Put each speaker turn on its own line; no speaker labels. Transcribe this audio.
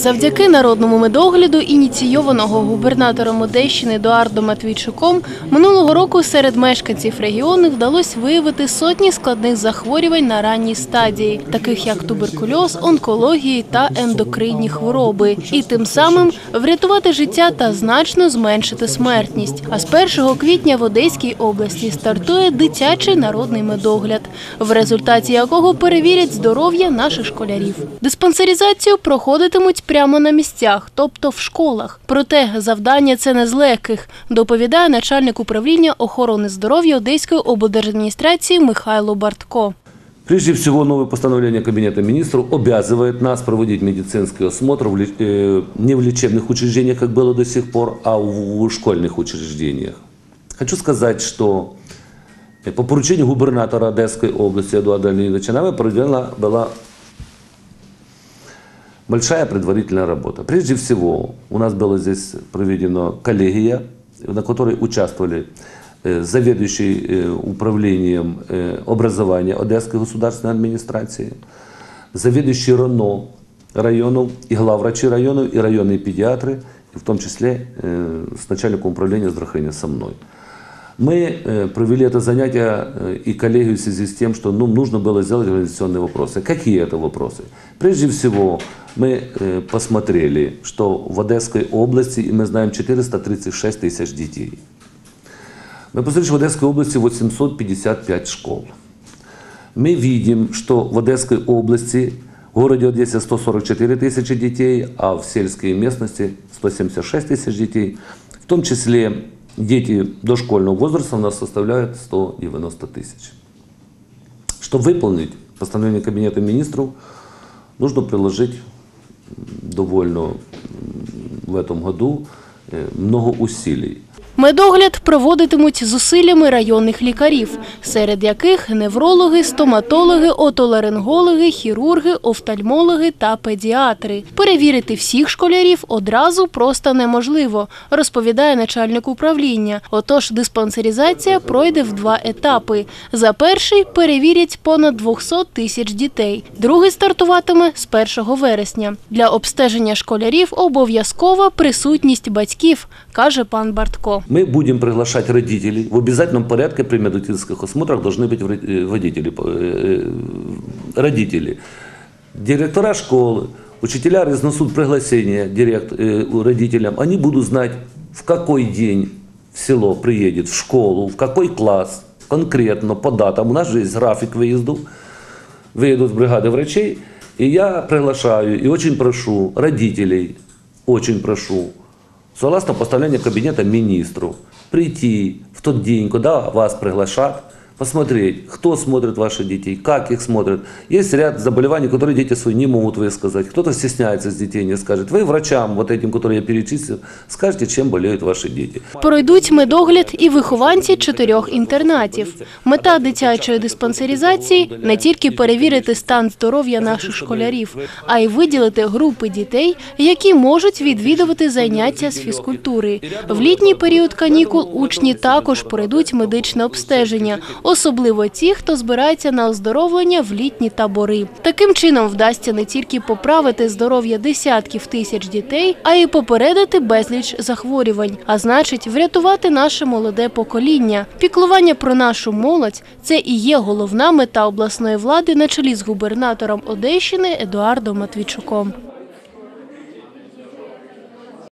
Завдяки народному медогляду, ініційованого губернатором Одещини Едуардом Матвійчуком, минулого року серед мешканців регіону вдалося виявити сотні складних захворювань на ранній стадії, таких як туберкульоз, онкології та ендокринні хвороби, і тим самим врятувати життя та значно зменшити смертність. А з 1 квітня в Одеській області стартує дитячий народний медогляд, в результаті якого перевірять здоров'я наших школярів. Диспансеризацію проходитимуть прямо на місцях, тобто в школах. Проте завдання це не з легких, доповідає начальник управління охорони здоров'я Одеської облдержадміністрації Михайло Бартко.
Прежде всего, новое постановление Кабинета министров обязывает нас проводить медицинский осмотр в ле- э, не в лечебных учреждениях, как было до сих пор, а в школьных учреждениях. Хочу сказать, что э, по поручению губернатора Одесской области Эдуарда Леонидовича нами проведена была большая предварительная работа. Прежде всего, у нас была здесь проведена коллегия, на которой участвовали э, заведующий э, управлением э, образования Одесской государственной администрации, заведующий РОНО районов и главврачи районов, и районные педиатры, и в том числе э, с начальником управления здравоохранения со мной. Мы э, провели это занятие э, и коллегию в связи с тем, что ну, нужно было сделать организационные вопросы. Какие это вопросы? Прежде всего, мы э, посмотрели, что в Одесской области, и мы знаем, 436 тысяч детей. Мы посмотрели, что в Одесской области 855 школ. Мы видим, что в Одесской области, в городе Одессе 144 тысячи детей, а в сельской местности 176 тысяч детей. В том числе дети дошкольного возраста у нас составляют 190 тысяч. Чтобы выполнить постановление Кабинета министров, нужно приложить м, довольно м, в этом году э, много усилий.
Медогляд проводитимуть зусиллями районних лікарів, серед яких неврологи, стоматологи, отоларингологи, хірурги, офтальмологи та педіатри. Перевірити всіх школярів одразу просто неможливо, розповідає начальник управління. Отож, диспансеризація пройде в два етапи. За перший перевірять понад 200 тисяч дітей. Другий стартуватиме з 1 вересня. Для обстеження школярів обов'язкова присутність батьків, каже пан Бартко.
Мы будем приглашать родителей. В обязательном порядке при медицинских осмотрах должны быть э, водители, э, э, родители. Директора школы, учителя разнесут приглашение директ, родителям. Они будут знать, в какой день в село приедет, в школу, в какой класс, конкретно, по датам. У нас же есть график выездов. Выедут бригады врачей. И я приглашаю и очень прошу родителей, очень прошу, согласно постановлению Кабинета министру, прийти в тот день, куда вас приглашат, посмотреть, кто смотрит ваших детей, как их смотрят. Есть ряд заболеваний, которые дети свои не могут высказать. Кто-то стесняется с детей, не скажет. Вы врачам, вот этим, которые я перечислил, скажете, чем болеют ваши дети.
Пройдуть медогляд і вихованці чотирьох інтернатів. Мета дитячої диспансеризації не тільки перевірити стан здоров'я наших школярів, а й виділити групи дітей, які можуть відвідувати заняття з фізкультури. В літній період канікул учні також пройдуть медичне обстеження, особливо ті, хто збирається на оздоровлення в літні табори. Таким чином вдасться не тільки поправити здоров'я десятків тисяч дітей, а й попередити безліч захворювань, а значить, врятувати наше молоде покоління. Піклування про нашу молодь це і є головна мета обласної влади на чолі з губернатором Одещини Едуардом Матвійчуком.